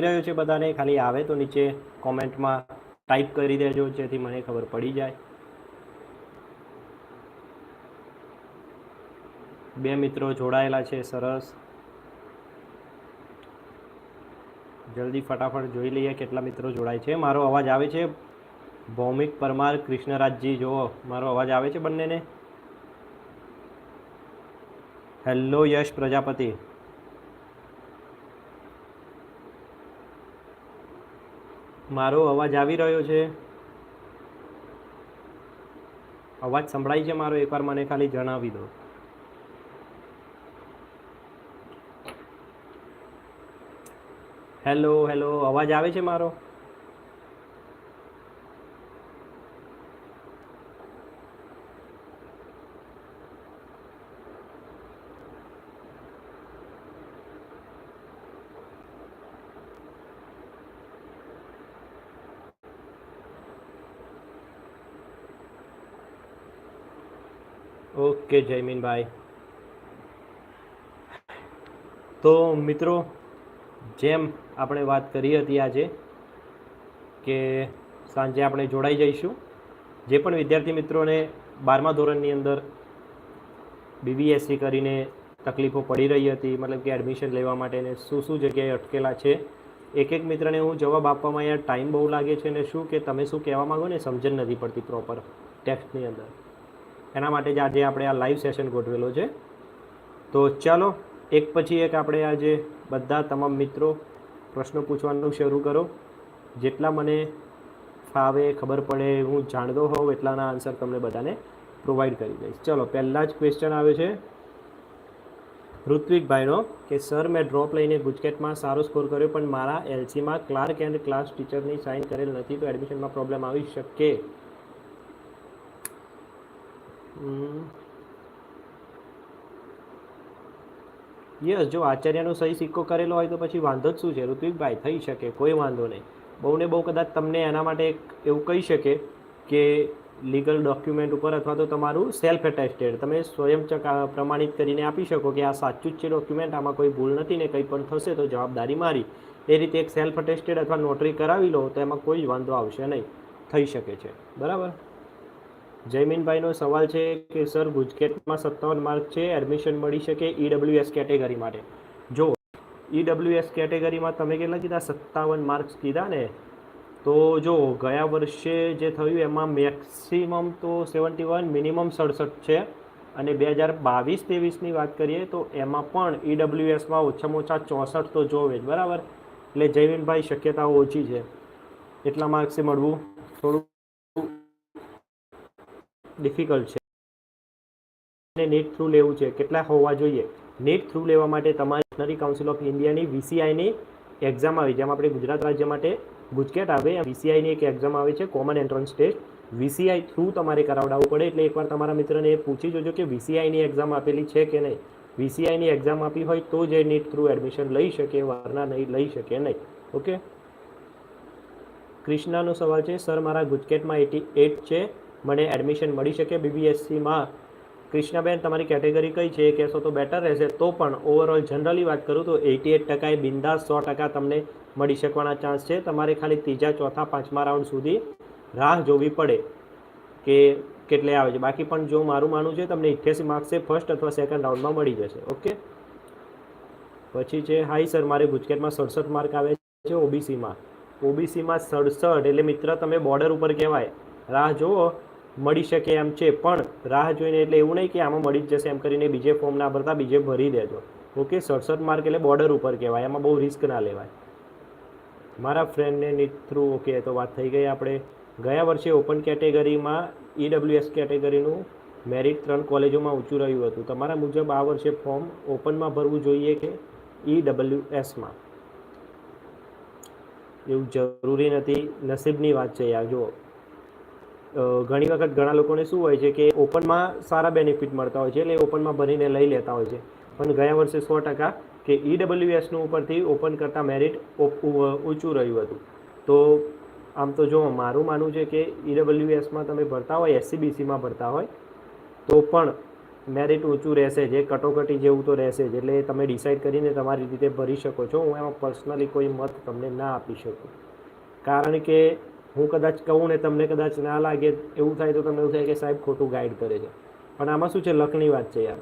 રહ્યો છે બધાને, ખાલી આવે તો નીચે કોમેન્ટમાં ટાઈપ કરી દેજો, જેથી મને ખબર પડી જાય. બે મિત્રો જોડાયેલા છે, સરસ. જલ્દી ફટાફટ જોઈ લઈએ કેટલા મિત્રો જોડાય છે. મારો અવાજ આવે છે? ભૌમિક પરમાર કૃષ્ણરાજજી, જુઓ, મારો અવાજ આવે છે બંનેને? હેલો યશ પ્રજાપતિ. મારો અવાજ આવી રહ્યો છે? અવાજ સંભળાય છે મારો? એકવાર મને ખાલી જણાવી દો. હેલો હેલો અવાજ આવે છે મારો? ઓકે, જયમીનભાઈ. તો મિત્રો, જેમ આપણે વાત કરી હતી આજે કે સાંજે આપણે જોડાઈ જઈશું, જે પણ વિદ્યાર્થી મિત્રોને બારમા ધોરણની અંદર બીબીએસસી કરીને તકલીફો પડી રહી હતી, મતલબ કે એડમિશન લેવા માટેને શું શું જગ્યાએ અટકેલા છે, એક એક મિત્રને હું જવાબ આપવામાં અહીંયા ટાઈમ બહુ લાગે છે ને શું કે તમે શું કહેવા માગો ને સમજણ નથી પડતી પ્રોપર ટેક્સ્ટની અંદર. એના માટે જ આજે આપણે આ લાઈવ સેશન ગોઠવેલો છે. તો ચાલો, એક પછી એક આપણે આજે બધા તમામ મિત્રો પ્રશ્નો પૂછવાનું શરૂ કરો. જેટલા મને ફાવે, ખબર પડે, હું જાણતો હોઉં, એટલાના આન્સર તમને બધાને પ્રોવાઈડ કરી દઈશ. ચલો, પહેલાં જ ક્વેશ્ચન આવે છે. ઋત્વિકભાઈનો કે સર મેં ડ્રોપ લઈને ગુજકેટમાં સારો સ્કોર કર્યો, પણ મારા એલસીમાં ક્લાર્ક એન્ડ ક્લાસ ટીચરની સાઇન કરેલ નથી, તો એડમિશનમાં પ્રોબ્લેમ આવી શકે. યસ, જો આચાર્યનો સહી સિક્કો કરેલો હોય તો પછી વાંધો જ શું છે? ઋત્વિકભાઈ થઈ શકે, કોઈ વાંધો નહીં. બહુ ને બહુ કદાચ તમને એના માટે એક એવું કહી શકે કે લીગલ ડોક્યુમેન્ટ ઉપર અથવા તો તમારું સેલ્ફ એટેસ્ટેડ તમે સ્વયં પ્રમાણિત કરીને આપી શકો કે આ સાચું જ છે ડોક્યુમેન્ટ, આમાં કોઈ ભૂલ નથી ને કંઈ પણ થશે તો જવાબદારી મારી. એ રીતે એક સેલ્ફ અટેસ્ટેડ અથવા નોટરી કરાવી લો તો એમાં કોઈ જ વાંધો આવશે નહીં. થઈ શકે છે. બરાબર? જયમીનભાઈનો સવાલ છે કે, સર, ગુજકેટમાં સત્તાવન માર્ક છે, એડમિશન મળી શકે ઈડબ્લ્યુએસ કેટેગરી માટે? જો ઈડબ્લ્યુએસ કેટેગરીમાં તમે કેટલા કીધા? સત્તાવન માર્ક્સ કીધા ને? તો જો ગયા વર્ષે જે થયું એમાં મેક્સિમમ તો સેવન્ટી વન, મિનિમમ સડસઠ છે. અને બે હજાર બાવીસ, ત્રેવીસની વાત કરીએ તો એમાં પણ ઈડબ્લ્યુએસમાં ઓછામાં ઓછા ચોસઠ તો જોવે જ, બરાબર? એટલે જયવીનભાઈ શક્યતાઓ ઓછી છે. એટલા માર્ક્સે મળવું? થોડું ડિફિકલ્ટ છે. અને નીટ થ્રુ લેવું છે, કેટલા હોવા જોઈએ? નીટ થ્રુ લેવા માટે તમારી નેશનરી કાઉન્સિલ ઓફ ઇન્ડિયાની વીસીઆઈની એક્ઝામ આવી, જેમ આપણે ગુજરાત રાજ્ય માટે ગુજકેટ આવે. વીસીઆઈની એક એક્ઝામ આવે છે common entrance test VCI through તમારે કરાવડાવવું પડે, એટલે એકવાર તમારા મિત્રને એ પૂછી જોજો કે વીસીઆઈની એક્ઝામ આપેલી છે કે નહીં. વીસીઆઈની એક્ઝામ આપી હોય તો જ એ નીટ થ્રુ એડમિશન લઈ શકે, વારના નહીં, લઈ શકે નહીં. ઓકે? ક્રિષ્નાનો સવાલ છે, સર, મારા ગુજકેટમાં એટી એટ છે મને એડમિશન મળી શકે બીબીએસસીમાં કૃષ્ણાબેન, તમારી કેટેગરી કઈ છે? એ કહેશો તો બેટર રહેશે. તો પણ ઓવરઓલ જનરલી વાત કરું તો એટી એટ ટકાએ બિંદાસ સો ટકા તમને મળી શકવાના ચાન્સ છે. તમારે ખાલી ત્રીજા, ચોથા, પાંચમા રાઉન્ડ સુધી રાહ જોવી પડે કે કેટલે આવે છે. બાકી પણ જો મારું માનવું છે, તમને ઇઠ્યાસી માર્ક્સ ફર્સ્ટ અથવા સેકન્ડ રાઉન્ડમાં મળી જશે. ઓકે પછી છે હાઈ સર મારે ગુજકેટમાં સડસઠ માર્ક આવે છે ઓબીસીમાં ઓબીસીમાં સડસઠ એટલે મિત્ર, તમે બોર્ડર ઉપર કહેવાય. રાહ જુઓ. મળી શકે એમ છે, પણ રાહ જોઈને એટલે એવું નહીં કે આમાં મળી જ જશે એમ કરીને બીજે ફોર્મ ના ભરતા બીજે ભરી દેજો. ઓકે, સડસઠ માર્ક એટલે બોર્ડર ઉપર કહેવાય એમાં બહુ રિસ્ક ના લેવાય. મારા ફ્રેન્ડને નીટ થ્રુ ઓકે તો વાત થઈ ગઈ આપણે. ગયા વર્ષે ઓપન કેટેગરીમાં ઈડબ્લ્યુએસ કેટેગરીનું મેરિટ ત્રણ કોલેજોમાં ઊંચું રહ્યું હતું. તમારા મુજબ આ વર્ષે ફોર્મ ઓપનમાં ભરવું જોઈએ કે ઈડબ્લ્યુએસમાં એવું જરૂરી નથી, નસીબની વાત છે યાર, જુઓ. ઘણી વખત ઘણા લોકોને શું હોય છે કે ઓપનમાં સારા બેનિફિટ મળતા હોય છે, એટલે ઓપનમાં ભરીને લઈ લેતા હોય છે. પણ ગયા વર્ષે સો ટકા કે ઈડબ્લ્યુએસનું ઉપરથી ઓપન કરતાં મેરિટ ઊંચું રહ્યું હતું. તો આમ તો જો મારું માનવું છે કે ઈડબ્લ્યુએસમાં તમે ભરતા હોય એસસીબીસીમાં ભરતા હોય, તો પણ મેરિટ ઊંચું રહેશે જે, કટોકટી જેવું તો રહેશે જ. એટલે તમે ડિસાઈડ કરીને તમારી રીતે ભરી શકો છો. હું એમાં પર્સનલી કોઈ મત તમને ના આપી શકું. કારણ કે હું કદાચ કહું ને તમને કદાચ ના લાગે, એવું થાય તો તમને એવું થાય કે સાહેબ ખોટું ગાઈડ કરે છે. પણ આમાં શું છે? લકની વાત છે યાર.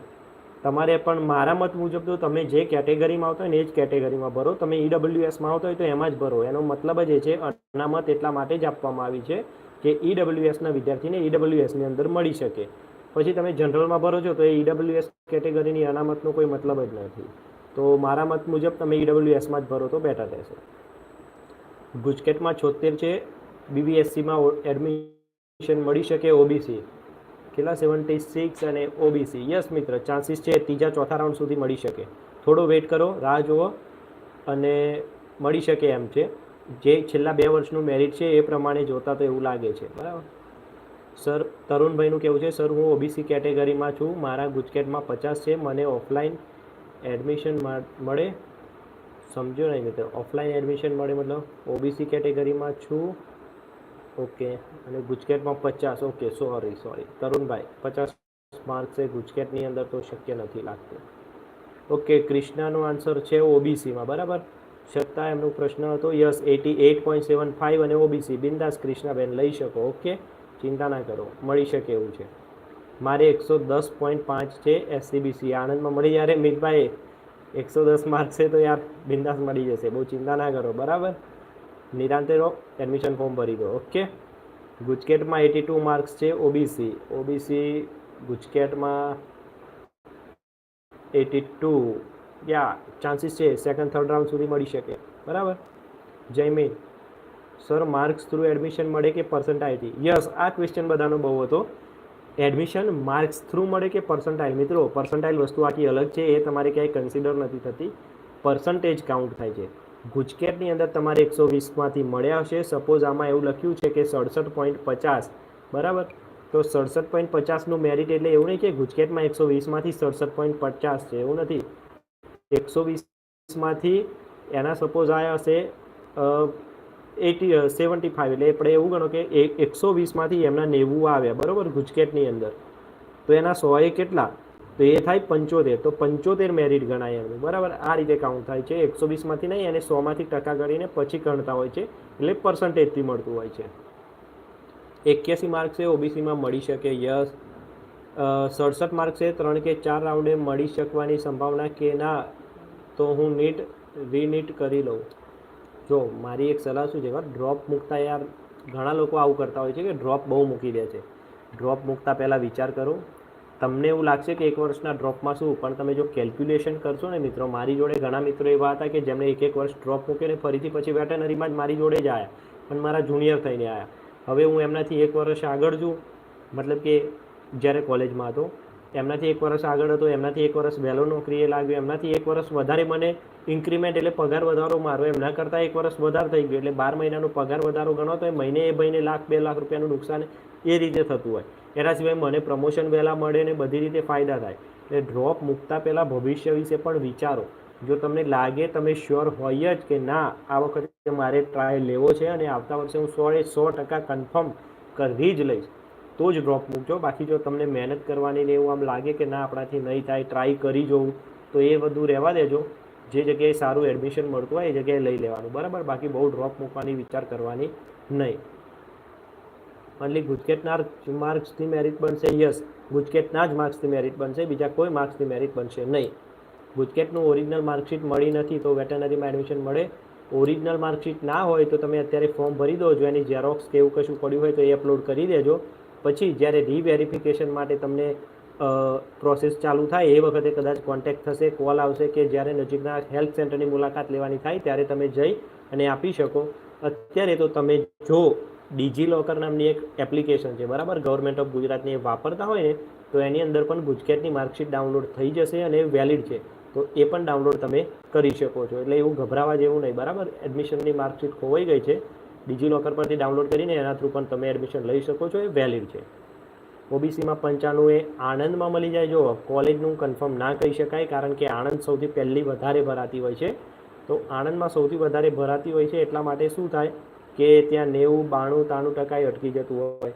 તમારે પણ મારા મત મુજબ તો તમે જે કેટેગરીમાં આવતા હોય ને એ જ કેટેગરીમાં ભરો. તમે ઈડબ્લ્યુએસમાં આવતા હોય તો એમાં જ ભરો. એનો મતલબ જ એ છે, અનામત એટલા માટે જ આપવામાં આવી છે કે ઈડબ્લ્યુએસના વિદ્યાર્થીને ઈડબ્લ્યુએસની અંદર મળી શકે. પછી તમે જનરલમાં ભરો છો તો એ ઈડબ્લ્યુએસ કેટેગરીની અનામતનો કોઈ મતલબ જ નથી. તો મારા મત મુજબ તમે ઈડબ્લ્યુએસમાં જ ભરો તો બેટર રહેશે. ગુજકેટમાં છોતેર છે બીબીએસસીમાં એડમિશન મળી શકે ઓબીસી. કેટલા? સેવન્ટી સિક્સ અને ઓબીસી. યસ મિત્ર, ચાન્સીસ છે ત્રીજા, ચોથા રાઉન્ડ સુધી મળી શકે. થોડો વેઇટ કરો, રાહ જુઓ અને મળી શકે એમ છે. જે છેલ્લા બે વર્ષનું મેરિટ છે એ પ્રમાણે જોતા તો એવું લાગે છે. બરાબર? સર, તરુણભાઈનું કેવું છે? સર, હું ઓબીસી કેટેગરીમાં છું. મારા ગુજકેટમાં પચાસ છે. મને ઓફલાઈન એડમિશન મળે સમજો નહીં મિત્ર. ઓફલાઈન એડમિશન મળે મતલબ? ઓબીસી કેટેગરીમાં છું. ઓકે. અને ગુજકેટમાં પચાસ, ઓકે, સોરી સોરી. તરુણભાઈ, પચાસ માર્ક્સ છે, ગુજકેટની અંદર તો શક્ય નથી લાગતું. ઓકે ક્રિષ્નાનો આન્સર છે ઓબીસીમાં બરાબર? છતાં એમનો પ્રશ્ન હતો yes eighty eight point seven five અને ઓબીસી બિંદાસ ક્રિષ્નાબેન લઈ શકો, ઓકે? ચિંતા ના કરો, મળી શકે એવું છે. મારે એકસો દસ પોઈન્ટ પાંચ છે એસસીબીસી આણંદમાં મળી જ્યારે મિતભાઈ. એકસો દસ માર્ક છે તો યાર, બિંદાસ મળી જશે. બહુ ચિંતા ના કરો, બરાબર? નિરાંતે રહો એડમિશન ફોર્મ ભરી દો ઓકે ગુજકેટમાં એટી ટુ માર્ક્સ છે ઓબીસી ઓબીસી ગુજકેટમાં એટી ટુ યા ચાન્સીસ છે સેકન્ડ થર્ડ રાઉન્ડ સુધી મળી શકે, બરાબર? Jaymin sir marks through admission મળે કે પર્સન્ટાઇલથી યસ આ ક્વેશ્ચન બધાનો બહુ હતો. એડમિશન માર્ક્સ થ્રુ મળે કે પર્સન્ટાઇલ મિત્રો પર્સન્ટાઇલ વસ્તુ આખી અલગ છે, એ તમારે ક્યાંય કન્સિડર નથી થતી. પર્સન્ટેજ કાઉન્ટ થાય છે. ગુજકેટની અંદર તમારે એકસો વીસમાંથી મળ્યા હશે. સપોઝ આમાં એવું લખ્યું છે કે સડસઠ પોઈન્ટ પચાસ. બરાબર? તો સડસઠ પોઈન્ટ પચાસનું મેરિટ એટલે એવું નહીં કે ગુજકેટમાં એકસો વીસમાંથી સડસઠ પોઈન્ટ પચાસ છે. એવું નથી. એકસો વીસમાંથી એના સપોઝ આવ્યા હશે એટી સેવન્ટી ફાઇવ એટલે આપણે એવું ગણો કે એકસો વીસમાંથી એમના નેવું આવ્યા. બરાબર? ગુજકેટની અંદર. તો એના સોએ કેટલા? તો એ થાય પંચોતેર. તો પંચોતેર મેરિટ ગણાય એમનું. બરાબર? આ રીતે કાઉન્ટ થાય છે. એકસો વીસમાંથી નહીં, અને સોમાંથી ટકા કરીને પછી ગણતા હોય છે. એટલે પર્સન્ટેજથી મળતું હોય છે. એક્યાસી માર્ક છે, ઓબીસીમાં મળી શકે યસ. સડસઠ માર્ક છે, ત્રણ કે ચાર રાઉન્ડે મળી શકવાની સંભાવના કે ના, તો હું નીટ રીનીટ કરી લઉં. જો, મારી એક સલાહ શું છે ડ્રોપ મૂકતા યાર, ઘણા લોકો આવું કરતા હોય છે કે ડ્રોપ બહુ મૂકી દે છે. ડ્રોપ મૂકતા પહેલાં વિચાર કરો. તમને એવું લાગશે કે એક વર્ષના ડ્રોપમાં શું? પણ તમે જો કેલ્ક્યુલેશન કરશો ને મિત્રો, મારી જોડે ઘણા મિત્રો એવા હતા કે જેમણે એક એક વર્ષ ડ્રોપ મૂક્યો ને ફરીથી પછી વેટનરીમાં જ મારી જોડે જ આવ્યા પણ મારા જુનિયર થઈને આવ્યા હવે હું એમનાથી એક વર્ષ આગળ છું. મતલબ કે જ્યારે કોલેજમાં હતો, એમનાથી એક વર્ષ આગળ હતો, એમનાથી એક વર્ષ વહેલો નોકરીએ લાગ્યો, એમનાથી એક વર્ષ વધારે મને ઇન્ક્રીમેન્ટ એટલે પગાર વધારો મારો એમના કરતાં એક વર્ષ વધારે થઈ ગયો. એટલે બાર મહિનાનો પગાર વધારો ગણો તો એ મહિને એ ભાઈને લાખ, બે લાખ રૂપિયાનું નુકસાન એ રીતે થતું હોય. એના સિવાય મને પ્રમોશન વહેલા મળે ને બધી રીતે ફાયદા થાય. એટલે ડ્રોપ મૂકતા પહેલાં ભવિષ્ય વિશે પણ વિચારો. જો તમને લાગે તમે શ્યોર હોય જ કે ના, આ વખતે મારે ટ્રાય લેવો છે અને આવતા વર્ષે હું સો એ સો ટકા કન્ફર્મ કરવી જ લઈશ. તો જ ડ્રોપ મૂકજો. બાકી જો તમને મહેનત કરવાની ને એવું આમ લાગે કે ના, આપણાથી નહીં થાય ટ્રાય કરી જોઉં, તો એ બધું રહેવા દેજો. જે જગ્યાએ સારું એડમિશન મળતું હોય એ જગ્યાએ લઈ લેવાનું. બરાબર? બાકી બહુ ડ્રોપ મૂકવાની, વિચાર કરવાની નહીં. ઓનલી ગુજકેટના માર્ક્સથી મેરિટ બનશે યસ ગુજકેટના જ માર્ક્સથી મેરિટ બનશે, બીજા કોઈ માર્ક્સથી મેરિટ બનશે નહીં. ગુજકેટનું ઓરિજિનલ માર્કશીટ મળી નથી તો વેટનરીમાં એડમિશન મળે. ઓરિજિનલ માર્કશીટ ના હોય તો તમે અત્યારે ફોર્મ ભરી દો, જો એની ઝેરોક્સ કે એવું કશું પડ્યું હોય તો એ અપલોડ કરી દેજો. પછી જ્યારે રીવેરિફિકેશન માટે તમને પ્રોસેસ ચાલુ થાય, એ વખતે કદાચ કોન્ટેક્ટ થશે કોલ આવશે કે જ્યારે નજીકના હેલ્થ સેન્ટરની મુલાકાત લેવાની થાય, ત્યારે તમે જઈ અને આપી શકો. અત્યારે તો તમે જો ડીજી લોકર નામની એક એપ્લિકેશન છે. બરાબર? ગવર્મેન્ટ ઓફ ગુજરાતની એ વાપરતા હોય ને, તો એની અંદર પણ ગુજકેટની માર્કશીટ ડાઉનલોડ થઈ જશે અને વેલિડ છે. તો એ પણ ડાઉનલોડ તમે કરી શકો છો. એટલે એવું ગભરાવા જેવું નહીં. બરાબર? એડમિશનની માર્કશીટ ખોવાઈ ગઈ છે. ડિજીલોકર પરથી ડાઉનલોડ કરીને એના થ્રુ પણ તમે એડમિશન લઈ શકો છો. એ વેલિડ છે. ઓબીસીમાં પંચાણું એ આણંદમાં મળી જાય. જો કોલેજનું કન્ફર્મ ના કહી શકાય, કારણ કે આણંદ સૌથી પહેલી વધારે ભરાતી હોય છે. તો આણંદમાં સૌથી વધારે ભરાતી હોય છે એટલા માટે શું થાય? કે ત્યાં નેવું, બાણું, ત્રાણું ટકા અટકી જતું હોય.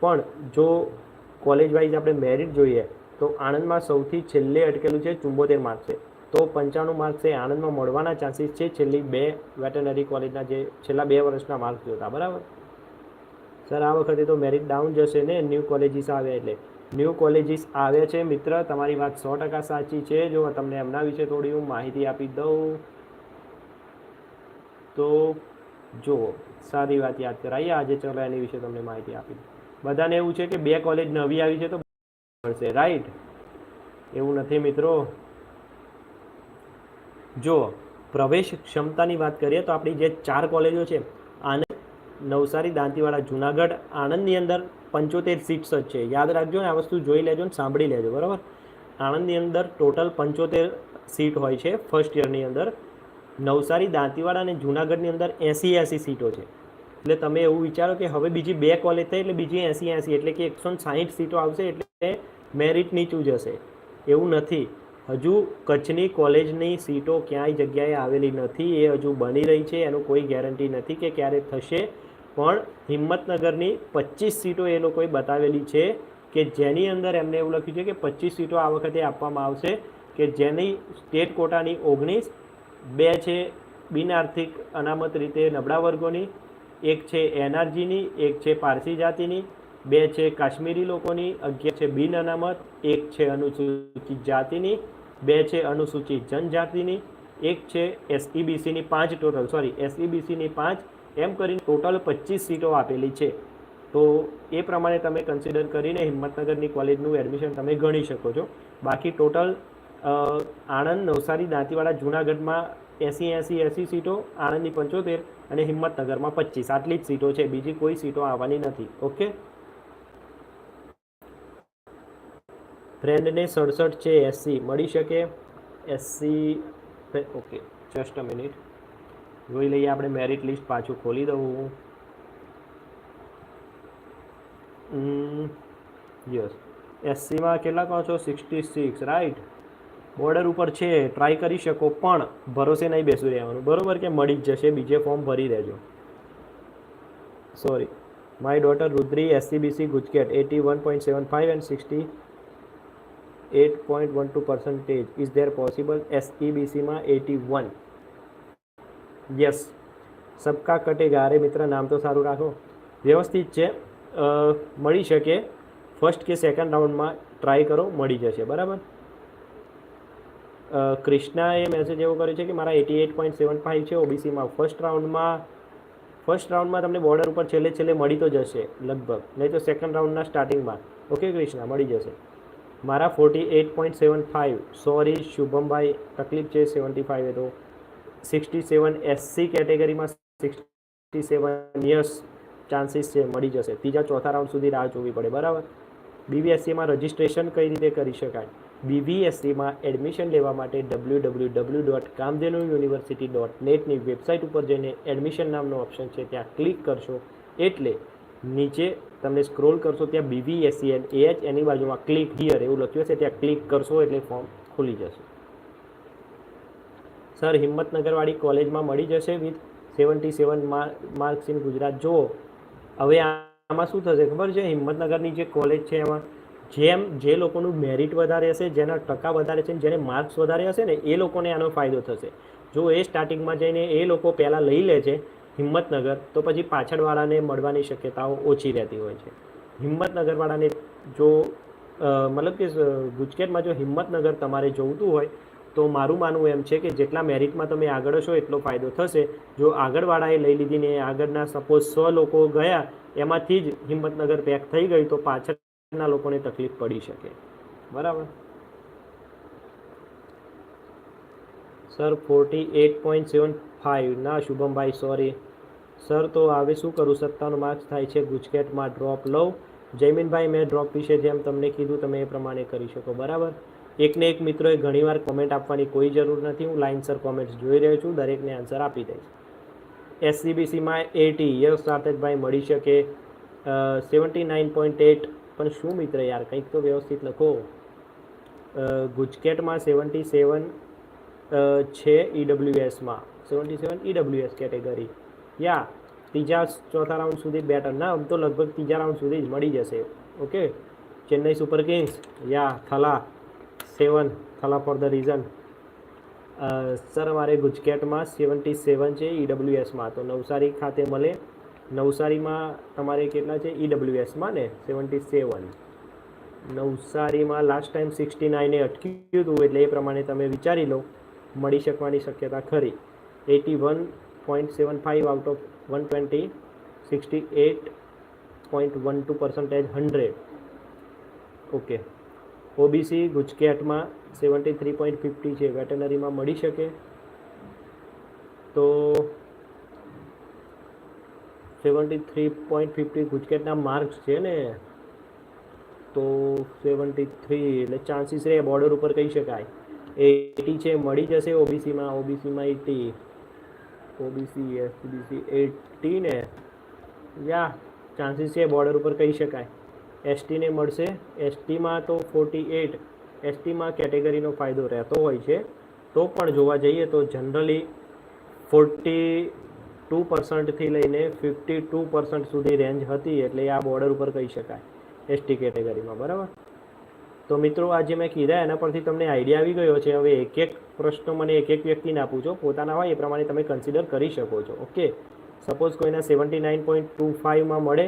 પણ જો કોલેજ વાઇઝ આપણે મેરિટ જોઈએ, તો આણંદમાં સૌથી છેલ્લે અટકેલું છે ચુંબોતેર માર્ક છે. તો પંચાણું માર્ક છે આણંદમાં મળવાના ચાન્સીસ છે છેલ્લી બે વેટરનરી કોલેજના જે છેલ્લા બે વર્ષના માર્ક્સ જોતા, બરાબર? સર, આ વખતે તો મેરિટ ડાઉન જશે ને ન્યૂ કોલેજીસ આવ્યા એટલે. ન્યૂ કોલેજીસ આવ્યા છે મિત્ર, તમારી વાત સો ટકા સાચી છે. જો તમને એમના વિશે થોડી હું માહિતી આપી દઉં, તો જુઓ, સારી વાત યાદ કરાવીએ આજે ચલો એની વિશે તમને માહિતી આપી બધાને એવું છે કે બે કોલેજ નવી આવી છે તો મળશે રાઈટ એવું નથી મિત્રો. જો પ્રવેશ ક્ષમતાની વાત કરીએ તો આપણી જે ચાર કોલેજો છે, આનંદ, નવસારી, દાંતીવાડા, જુનાગઢ, આણંદની અંદર પંચોતેર સીટ્સ જ છે. યાદ રાખજો ને, આ વસ્તુ જોઈ લેજો ને, સાંભળી લેજો, બરાબર? આણંદની અંદર ટોટલ પંચોતેર સીટ હોય છે ફર્સ્ટ યરની અંદર. નવસારી, દાંતીવાડા અને જુનાગઢની અંદર એંસી એંસી સીટો છે. એટલે તમે એવું વિચારો કે હવે બીજી બે કોલેજ થઈ એટલે બીજી એંસી એંસી એટલે કે એકસો સાહીઠ સીટો આવશે એટલે મેરિટ નીચું જશે. એવું નથી. હજુ કચ્છની કોલેજની સીટો ક્યાંય જગ્યાએ આવેલી નથી, એ હજુ બની રહી છે, એનું કોઈ ગેરંટી નથી કે ક્યારે થશે. પણ હિંમતનગરની પચીસ સીટો એ લોકોએ બતાવેલી છે કે જેની અંદર એમને એવું લખ્યું છે કે પચીસ સીટો આ વખતે આપવામાં આવશે કે જેની સ્ટેટ કોટાની ઓગણીસ બે છે બિનઆર્થિક અનામત રીતે નબળા વર્ગોની, એક છે એનઆરજીની, એક છે પારસી જાતિની, બે છે કાશ્મીરી લોકોની, અગિયાર છે બિન અનામત, એક છે અનુસૂચિત જાતિની, બે છે અનુસૂચિત જનજાતિની, એક છે એસઈબીસીની પાંચ ટોટલ, સોરી, એસઈબીસીની પાંચ, એમ કરીને ટોટલ પચીસ સીટો આપેલી છે. તો એ પ્રમાણે તમે કન્સિડર કરીને હિંમતનગરની કોલેજનું એડમિશન તમે ગણી શકો છો. બાકી ટોટલ આણંદ નવસારી દાંતીવાડા જૂનાગઢમાં એંસી એંસી એંસી સીટો, આણંદની પંચોતેર અને હિંમતનગરમાં પચીસ આટલી જ સીટો છે, બીજી કોઈ સીટો આવવાની નથી. ઓકે? ફ્રેન્ડને સડસઠ છે એસસી મળી શકે SC okay, just a minute. જોઈ લઈએ આપણે મેરિટ લિસ્ટ પાછું ખોલી દઉં યસ. એસસીમાં કેટલા કહો છો? Sixty six, right? બોર્ડર ઉપર છે ટ્રાય કરી શકો, પણ ભરોસે નહીં બેસી રહેવાનું. બરોબર કે મળી જ જશે, બીજે ફોર્મ ભરી દેજો. Sorry my daughter Rudri SCBC GUJCET eighty one point seven five and sixty eight point one two percentage is there possible એસઈબીસીમાં eighty one yes સબકા કટેગા અરે મિત્ર, નામ તો સારું રાખો. વ્યવસ્થિત છે. મળી શકે. ફર્સ્ટ કે સેકન્ડ રાઉન્ડમાં ટ્રાય કરો, મળી જશે. બરાબર? અ, ક્રિષ્નાએ મેસેજ એવો કર્યો છે કે મારા eighty eight point seven five છે ઓબીસીમાં ફર્સ્ટ રાઉન્ડમાં ફર્સ્ટ રાઉન્ડમાં તમને બોર્ડર ઉપર છેલ્લે છેલ્લે મળી તો જશે લગભગ. નહીં તો સેકન્ડ રાઉન્ડના સ્ટાર્ટિંગમાં ઓકે ક્રિષ્ના મળી જશે. મારા forty eight point seven five sorry શુભમભાઈ તકલીફ છે સેવન્ટી ફાઇવ એ તો. સિક્સટી સેવન એસસી કેટેગરીમાં સિક્સટી સેવન યર્સ ચાન્સીસ છે મળી જશે. ત્રીજા ચોથા રાઉન્ડ સુધી રાહ જોવી પડે બરાબર? બીબીએસસીમાં રજિસ્ટ્રેશન કઈ રીતે કરી શકાય? બીબીએસસીમાં એડમિશન લેવા માટે W W W dot Kamdhenu university dot નેટની website ઉપર જઈને એડમિશન નામનો ઓપ્શન છે, ત્યાં ક્લિક કરશો. એટલે નીચે તમે સ્ક્રોલ કરશો, ત્યાં બીવીએસસી એન એચ એની બાજુમાં ક્લિક હિયર એવું લખ્યું હશે, ત્યાં ક્લિક કરશો એટલે ફોર્મ ખુલી જશે. સર હિંમતનગરવાળી કોલેજમાં મળી જશે with seventy seven marks in Gujarat. જુઓ, હવે આમાં શું થશે ખબર છે? હિંમતનગરની જે કોલેજ છે એમાં જેમ જે લોકોનું મેરિટ વધારે હશે, જેના ટકા વધારે છે જેને માર્ક્સ વધારે હશે ને, એ લોકોને આનો ફાયદો થશે. જો એ સ્ટાર્ટિંગમાં જઈને એ લોકો પહેલાં લઈ લે છે હિંમતનગર, તો પછી પાછળવાળાને મળવાની શક્યતાઓ ઓછી રહેતી હોય છે. હિંમતનગરવાળાને જો મતલબ કે ગુજકેટમાં જો હિંમતનગર તમારે જોવતું હોય, તો મારું માનવું એમ છે કે જેટલા મેરિટમાં તમે આગળ હશો, એટલો ફાયદો થશે. જો આગળવાળાએ લઈ લીધીને આગળના સપોઝ સો લોકો ગયા, એમાંથી જ હિંમતનગર પેક થઈ ગઈ તો પાછળના લોકોને તકલીફ પડી શકે. બરાબર? Sir forty eight point seven five ના, શુભમભાઈ સોરી સર તો હવે શું કરું? સત્તાનું માર્ક્સ થાય છે ગુજકેટમાં. ડ્રોપ લઉં. જયમીનભાઈ, મેં ડ્રોપ વિશે જેમ તમને કીધું, તમે એ પ્રમાણે કરી શકો. બરાબર? એકને એક મિત્રોએ ઘણીવાર કોમેન્ટ આપવાની કોઈ જરૂર નથી. હું લાઇનસર કોમેન્ટ્સ જોઈ રહ્યો છું. દરેકને આન્સર આપી દઈશ. એસસીબીસીમાં એટી યસ સાર્થકભાઈ મળી શકે. સેવન્ટી નાઇન પોઈન્ટ એટ પણ શું મિત્ર યાર, કંઈક તો વ્યવસ્થિત લખો. ગુજકેટમાં સેવન્ટી સેવન છે ઈડબ્લ્યુએસમાં seventy seven EWS category. Yeah, ત્રીજા ચોથા રાઉન્ડ સુધી બેટર. ના, આમ તો લગભગ ત્રીજા રાઉન્ડ સુધી જ મળી જશે. Okay? Chennai super kings. Yeah, Thala. Seven, Thala for the reason. Sir મારે ગુજકેટમાં સેવન્ટી સેવન છે ઈડબ્લ્યુએસમાં તો નવસારી ખાતે મળે. નવસારીમાં તમારે કેટલા છે? ઈડબ્લ્યુએસમાં ને? સેવન્ટી સેવન નવસારીમાં લાસ્ટ ટાઈમ સિક્સટી નાઈને અટક્યું હતું, એટલે એ પ્રમાણે તમે વિચારી લો, મળી શકવાની શક્યતા ખરી. Eighty one point seven five out of one twenty sixty eight point one two percentage hundred okay OBC ગુજકેટમાં seventy three point fifty છે વેટનરીમાં મળી શકે. તો સેવન્ટી થ્રી પોઈન્ટ ફિફ્ટી ગુજકેટના માર્ક્સ છે ને, તો સેવન્ટી થ્રી એટલે ચાન્સીસ રહે બોર્ડર ઉપર કહી શકાય. એટી છે, મળી જશે ઓબીસીમાં ઓબીસીમાં એટી ઓબીસી, એસબીસી એટી ને, યા ચાન્સીસ છે બોર્ડર ઉપર કહી શકાય. એસટીને મળશે, એસટીમાં તો ફોર્ટી એટ એસટીમાં કેટેગરીનો ફાયદો રહેતો હોય છે. તો પણ જોવા જઈએ તો જનરલી ફોર્ટી ટુ પર્સન્ટથી લઈને ફિફ્ટી ટુ પર્સન્ટ સુધી રેન્જ હતી એટલે આ બોર્ડર ઉપર કહી શકાય એસટી કેટેગરીમાં બરાબર? તો મિત્રો આ જે મેં કીધા એના પરથી તમને આઈડિયા આવી ગયો છે. હવે એક એક પ્રશ્નો મને એક એક વ્યક્તિને આપું છો. પોતાના હોય એ પ્રમાણે તમે કન્સિડર કરી શકો છો ઓકે સપોઝ કોઈના સેવન્ટી નાઇન પોઈન્ટ ટુ ફાઇવમાં મળે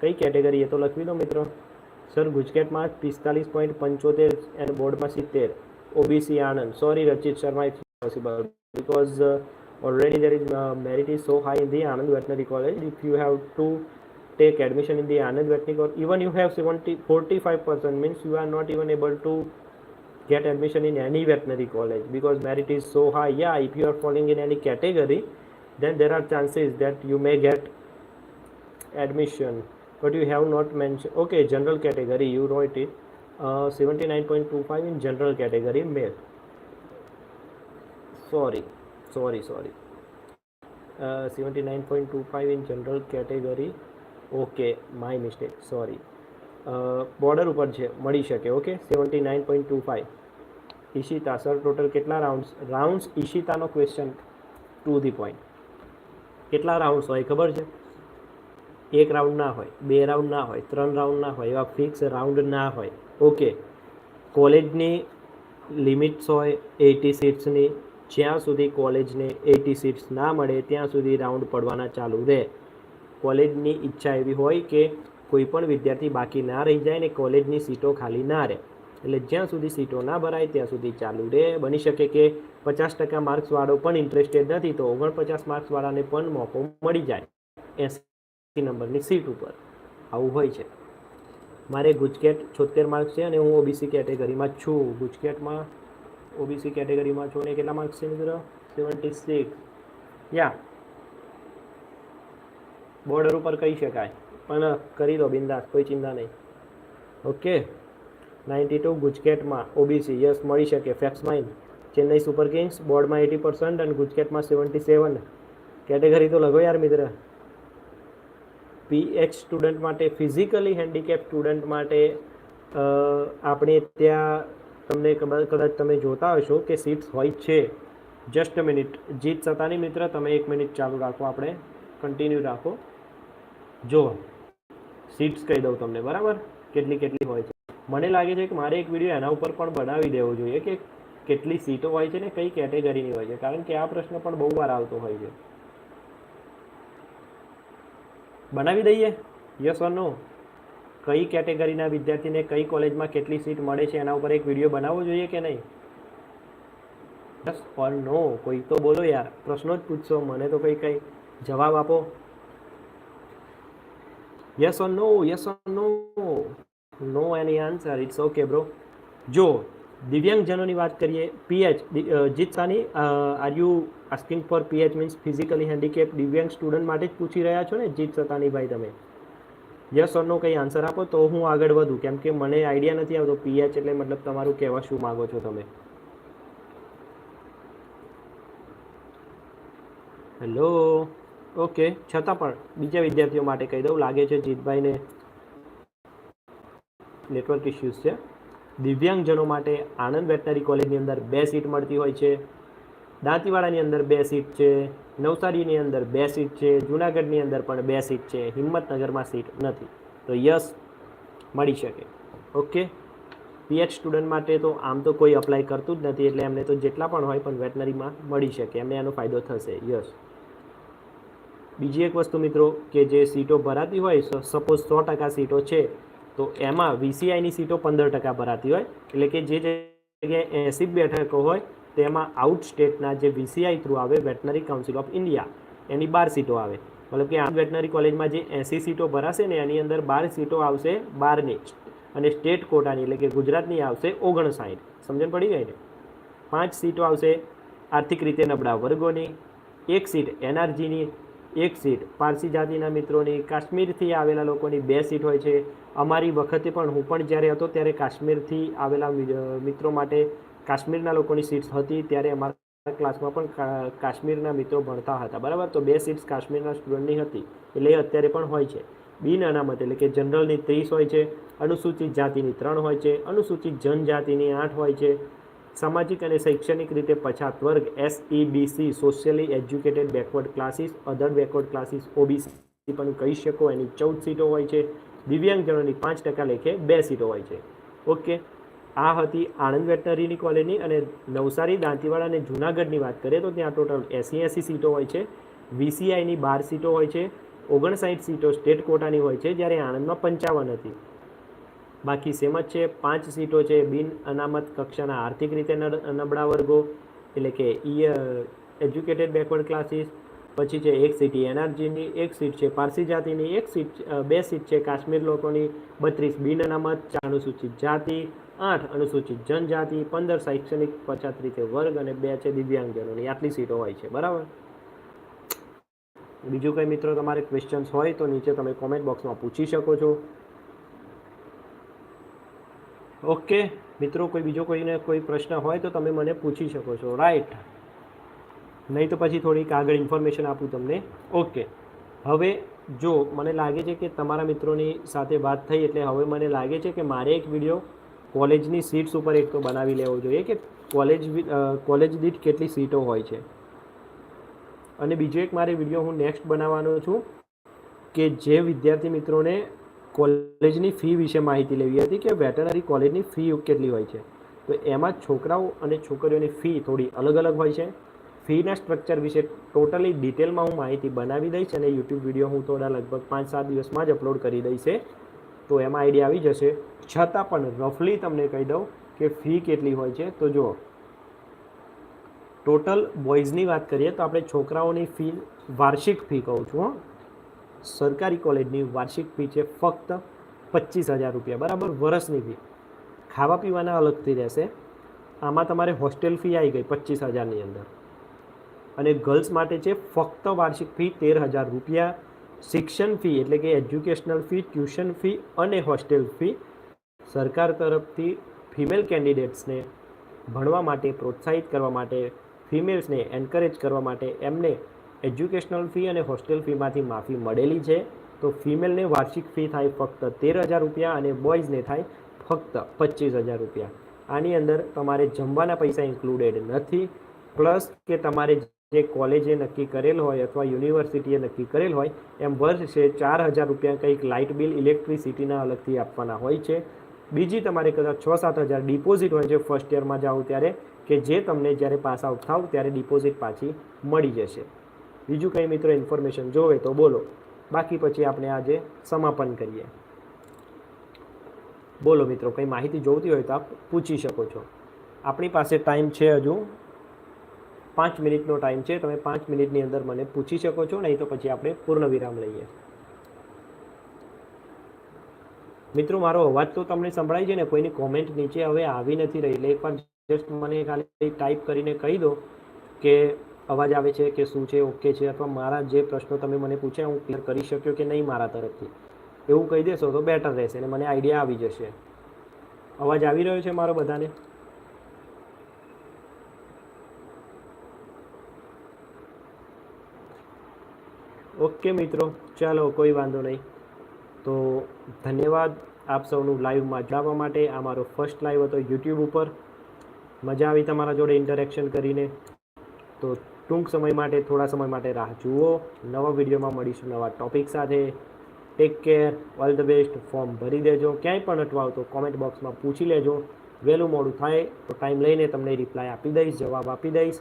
કઈ કેટેગરી એ? તો લખવી દો મિત્રો. સર ગુજકેટમાં પિસ્તાલીસ પોઈન્ટ પંચોતેર એન્ડ બોર્ડમાં સિત્તેર. OBC Anand sorry Rachit Sharma it's possible uh, already there is uh, merit is so high in the Anand Veterinary College. If you have to take admission in the Anand Veterinary College, even you have 70, 45% means you are not even able to get admission in any veterinary college because merit is so high. Yeah, if you are falling in any category, then there are chances that you may get admission. But you have not mentioned. Okay, general category, you wrote it. Uh, 79.25 in general category male. Sorry, sorry, sorry. Uh, 79.25 in general category. Okay, my mistake. Sorry. Border ઉપર છે મળી શકે okay seventy nine point two five Ishita sir total કેટલા rounds rounds ઈશિતાનો question to the point કેટલા rounds હોય ખબર છે એક રાઉન્ડ ના હોય બે રાઉન્ડ ના હોય ત્રણ રાઉન્ડ ના હોય એવા ફિક્સ રાઉન્ડ ના હોય ઓકે કોલેજની લિમિટ્સ હોય એટી સીટ્સની જ્યાં સુધી કોલેજને એટી સીટ્સ ના મળે, ત્યાં સુધી રાઉન્ડ પડવાના ચાલુ રહે. કોલેજની ઈચ્છા એવી હોય કે કોઈ પણ વિદ્યાર્થી બાકી ના રહી જાય ને કોલેજની સીટો ખાલી ના રહે. એટલે જ્યાં સુધી સીટો ના ભરાય, ત્યાં સુધી ચાલુ રહે. બની શકે કે પચાસ ટકા માર્ક્સવાળો પણ ઇન્ટરેસ્ટેડ નથી, તો ઓગણપચાસ માર્ક્સવાળાને પણ મોકો મળી જાય એસી નંબરની સીટ ઉપર. આવું હોય છે. મારે ગુજકેટ છોતેર માર્ક્સ છે અને હું ઓબીસી કેટેગરીમાં છું. ગુજકેટમાં ઓબીસી કેટેગરીમાં છો ને કેટલા માર્ક્સ છે મિત્રો? સેવન્ટી સિક્સ યા બોર્ડર ઉપર કહી શકાય. પણ કરી દો, બિંદાસ, કોઈ ચિંતા નહીં. ઓકે નાઇન્ટી ટુ ગુજકેટમાં ઓબીસી યસ મળી શકે. ફેક્સ માઇન ચેન્નઈ સુપર કિંગ્સ બોર્ડમાં એટી પર્સન્ટ અને ગુજકેટમાં સેવન્ટી સેવન કેટેગરી તો લગો યાર, મિત્ર. પીએચ સ્ટુડન્ટ માટે ફિઝિકલી હેન્ડીકેપ સ્ટુડન્ટ માટે આપણે ત્યાં તમને કદાચ તમે જોતા હશો કે સીટ્સ હોય છે. જસ્ટ મિનિટ જીત સતાની મિત્ર, તમે એક મિનિટ ચાલુ રાખો આપણે. કન્ટિન્યુ રાખો. જો સીટ્સ કહી દઉં તમને, બરાબર? કેટલી કેટલી હોય છે? મને લાગે છે કે મારે એક વીડિયો એના ઉપર પણ બનાવી દેવો જોઈએ કે કેટલી સીટો હોય છે ને કઈ કેટેગરીની હોય છે. કારણ કે આ પ્રશ્ન પણ બહુ વાર આવતો હોય છે. બનાવી દઈએ? યસ ઓર નો કઈ કેટેગરીના વિદ્યાર્થીને કઈ કોલેજમાં કેટલી સીટ મળે છે એના ઉપર એક વીડિયો બનાવવો જોઈએ કે નહીં? યસ ઓર નો કોઈ તો બોલો યાર. પ્રશ્નો જ પૂછશો, મને તો કંઈ કંઈ. જવાબ આપો. Yes or no yes or no no any answer it's okay bro જો, દિવ્યાંગજનોની વાત કરીએ PH Jeet Sani are you asking for PH means physically handicapped દિવ્યાંગ સ્ટુડન્ટ માટે જ પૂછી રહ્યા છો ને? જીત સતાની ભાઈ તમે. યસ ઓરનો કંઈ આન્સર આપો તો હું આગળ વધું. કેમ કે મને આઈડિયા નથી આવતો. પીએચ એટલે મતલબ તમારું કહેવા શું માગો છો તમે? હેલો ઓકે છતાં પણ બીજા વિદ્યાર્થીઓ માટે કહી દઉં, લાગે છે જીતભાઈને નેટવર્ક ઇસ્યુઝ છે. દિવ્યાંગજનો માટે આણંદ વેટનરી કોલેજની અંદર બે સીટ મળતી હોય છે. દાંતીવાડાની અંદર બે સીટ છે, નવસારીની અંદર બે સીટ છે, જુનાગઢની અંદર પણ બે સીટ છે, હિંમતનગરમાં સીટ નથી. તો યસ, મળી શકે. ઓકે? પીએચ સ્ટુડન્ટ માટે તો આમ તો કોઈ અપ્લાય કરતું જ નથી, એટલે એમને તો જેટલા પણ હોય પણ વેટનરીમાં મળી શકે. એમને એનો ફાયદો થશે. યસ. બીજી એક વસ્તુ મિત્રો, કે જે સીટો ભરાતી હોય સપોઝ સો ટકા સીટો છે, તો એમાં વીસીઆઈની સીટો પંદર ટકા ભરાતી હોય. એટલે કે જે જગ્યાએ એંસી બેઠકો હોય તેમાં આઉટ સ્ટેટના જે વીસીઆઈ થ્રુ આવે વેટનરી કાઉન્સિલ ઓફ ઇન્ડિયા એની બાર સીટો આવે. મતલબ કે આ વેટનરી કોલેજમાં જે એંસી સીટો ભરાશે ને, એની અંદર બાર સીટો આવશે બારની અને સ્ટેટ કોટાની એટલે કે ગુજરાતની આવશે ઓગણસાઠ. સમજણ પડી ગઈ ને? પાંચ સીટો આવશે આર્થિક રીતે નબળા વર્ગોની, એક સીટ એનઆરજીની, એક સીટ પારસી જાતિના મિત્રોની, કાશ્મીરથી આવેલા લોકોની બે સીટ હોય છે. અમારી વખતે પણ હું પણ જ્યારે હતો ત્યારે કાશ્મીરથી આવેલા મિત્રો માટે કાશ્મીરના લોકોની સીટ્સ હતી ત્યારે અમારા ક્લાસમાં પણ કાશ્મીરના મિત્રો ભણતા હતા, બરાબર? તો બે સીટ્સ કાશ્મીરના સ્ટુડન્ટની હતી, એટલે એ અત્યારે પણ હોય છે. બિન અનામત એટલે કે જનરલની ત્રીસ હોય છે, અનુસૂચિત જાતિની ત્રણ હોય છે, અનુસૂચિત જનજાતિની આઠ હોય છે. સામાજિક અને શૈક્ષણિક રીતે પછાત વર્ગ SEBC socially educated backward classes, other backward classes OBC પણ કહી શકો, એની ચૌદ સીટો હોય છે. દિવ્યાંગજનોની પાંચ ટકા લેખે બે સીટો હોય છે. ઓકે? આ હતી આણંદ વેટનરીની કોલેજની અને નવસારી દાંતીવાડા અને જૂનાગઢની વાત કરીએ તો ત્યાં ટોટલ એસી એસી સીટો હોય છે. વીસીઆઈની બાર સીટો હોય છે. ઓગણસાઠ સીટો સ્ટેટ કોટાની હોય છે જ્યારે આણંદમાં પંચાવન હતી. બાકી સેમ જ છે, પાંચ સીટો છે બિન અનામત કક્ષાના આર્થિક રીતે નબળા વર્ગો, એટલે કે ઈ એજ્યુકેટેડ બેકવર્ડ ક્લાસીસ, પછી છે એક સીટ એનઆરજીની, એક સીટ છે પારસી જાતિની, એક સીટ બે સીટ છે કાશ્મીર લોકોની, બત્રીસ બિન અનામત ચાર અનુસૂચિત જાતિ આઠ અનુસૂચિત જનજાતિ, પંદર શૈક્ષણિક પછાત રીતે વર્ગ અને બે છે દિવ્યાંગજનોની. આટલી સીટો હોય છે. બરાબર? બીજું કંઈ મિત્રો તમારે ક્વેશ્ચન્સ હોય તો નીચે તમે કોમેન્ટ બોક્સમાં પૂછી શકો છો. ઓકે. મિત્રો, કોઈ બીજો કોઈને કોઈ પ્રશ્ન હોય તો તમે મને પૂછી શકો છો. રાઈટ નહીં તો પછી થોડીક આગળ ઇન્ફોર્મેશન આપું તમને. ઓકે. હવે જો મને લાગે છે કે તમારા મિત્રોની સાથે વાત થઈ, એટલે હવે મને લાગે છે કે મારે એક વીડિયો કોલેજની સીટ્સ ઉપર એક તો બનાવી લેવો જોઈએ કે કોલેજ કોલેજ દીઠ કેટલી સીટો હોય છે. અને બીજો એક મારે વીડિયો હું નેક્સ્ટ બનાવવાનો છું કે જે વિદ્યાર્થી મિત્રોને કોલેજની ફી વિશે માહિતી લેવી હતી કે વેટરનરી કોલેજની ફી કેટલી હોય છે. તો એમાં છોકરાઓ અને છોકરીઓની ફી થોડી અલગ અલગ હોય છે. ફીના સ્ટ્રક્ચર વિશે ટોટલી ડિટેલમાં હું માહિતી બનાવી દઈશ અને યુટ્યુબ વીડિયો હું થોડા લગભગ પાંચ સાત દિવસમાં જ અપલોડ કરી દઈશ. તો એમાં આઈડિયા આવી જશે. છતાં પણ રફલી તમને કહી દઉં કે ફી કેટલી હોય છે. તો જુઓ. ટોટલ બોયઝની વાત કરીએ તો આપણે છોકરાઓની ફી વાર્ષિક ફી કહું છું, હં. સરકારી કોલેજની વાર્ષિક ફી છે ફક્ત પચીસ હજાર રૂપિયા, બરાબર? વર્ષની ફી ખાવા પીવાના અલગથી રહેશે. આમાં તમારે હોસ્ટેલ ફી આવી ગઈ પચીસ હજારની અંદર. અને ગર્લ્સ માટે છે ફક્ત વાર્ષિક ફી તેર હજાર રૂપિયા. શિક્ષણ ફી એટલે કે એજ્યુકેશનલ ફી, ટ્યુશન ફી અને હોસ્ટેલ ફી સરકાર તરફથી ફિમેલ કેન્ડિડેટ્સને ભણવા માટે પ્રોત્સાહિત કરવા માટે, ફિમેલ્સને એન્કરેજ કરવા માટે એમને એજ્યુકેશનલ ફી અને હોસ્ટેલ ફીમાંથી માફી મળેલી છે. તો ફિમેલને વાર્ષિક ફી થાય ફક્ત તેર હજાર રૂપિયા અને બોયઝને થાય ફક્ત પચીસ હજાર રૂપિયા. આની અંદર તમારે જમવાના પૈસા ઇન્ક્લુડેડ નથી. પ્લસ કે તમારે જે કોલેજે નક્કી કરેલ હોય અથવા યુનિવર્સિટીએ નક્કી કરેલ હોય, એમ વર્ષે ચાર હજાર રૂપિયા કંઈક લાઇટ બિલ ઇલેક્ટ્રિસિટીના અલગથી આપવાના હોય છે. બીજી તમારે કદાચ છ સાત હજાર ડિપોઝિટ હોય છે ફર્સ્ટ યરમાં જાઓ ત્યારે, કે જે તમને જ્યારે પાસ આઉટ થાવ ત્યારે ડિપોઝિટ પાછી મળી જશે. બીજું કંઈ મિત્રો ઇન્ફોર્મેશન જોવે તો બોલો. બાકી પછી આપણે આજે સમાપન કરીએ. બોલો મિત્રો, કંઈ માહિતી જોઈતી હોય તો આપ પૂછી શકો છો. આપણી પાસે ટાઈમ છે હજુ. પાંચ મિનિટનો ટાઈમ છે, તમે પાંચ મિનિટની અંદર મને પૂછી શકો છો, નહીં તો પછી આપણે પૂર્ણ વિરામ લઈએ. મિત્રો, મારો અવાજ તો તમને સંભળાય છે ને, કોઈની કોમેન્ટ નીચે હવે આવી નથી રહી, એટલે એકવાર જસ્ટ મને ખાલી ટાઈપ કરીને કહી દો કે અવાજ આવે છે કે શું છે ઓકે છે, અથવા મારા જે પ્રશ્નો તમે મને પૂછ્યા, હું ક્લિયર કરી શક્યો કે નહીં મારા તરફથી. એવું કહી દેશો તો બેટર રહેશે અને મને આઈડિયા આવી જશે. અવાજ આવી રહ્યો છે મારો બધાને? ઓકે મિત્રો, ચાલો કોઈ વાંધો નહીં. તો ધન્યવાદ આપ સૌનું લાઈવમાં જોડાવા માટે. આ મારો ફર્સ્ટ લાઈવ હતો યુટ્યુબ ઉપર. મજા આવી તમારા જોડે ઇન્ટરેક્શન કરીને. તો ટૂંક સમય માટે, થોડા સમય માટે રાહ જુઓ. નવા વિડીયોમાં મળીશું નવા ટોપિક સાથે. Take care all the best form ભરી દેજો. ક્યાંય પણ અટવાવ તો કોમેન્ટ બોક્સમાં પૂછી લેજો. વહેલું મોડું થાય તો ટાઈમ લઈને તમને રિપ્લાય આપી દઈશ, જવાબ આપી દઈશ.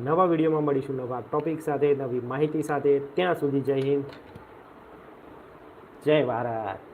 નવા વિડીયોમાં મળીશું નવા ટોપિક સાથે, નવી માહિતી સાથે. ત્યાં સુધી જય હિન્દ. જય ભારત.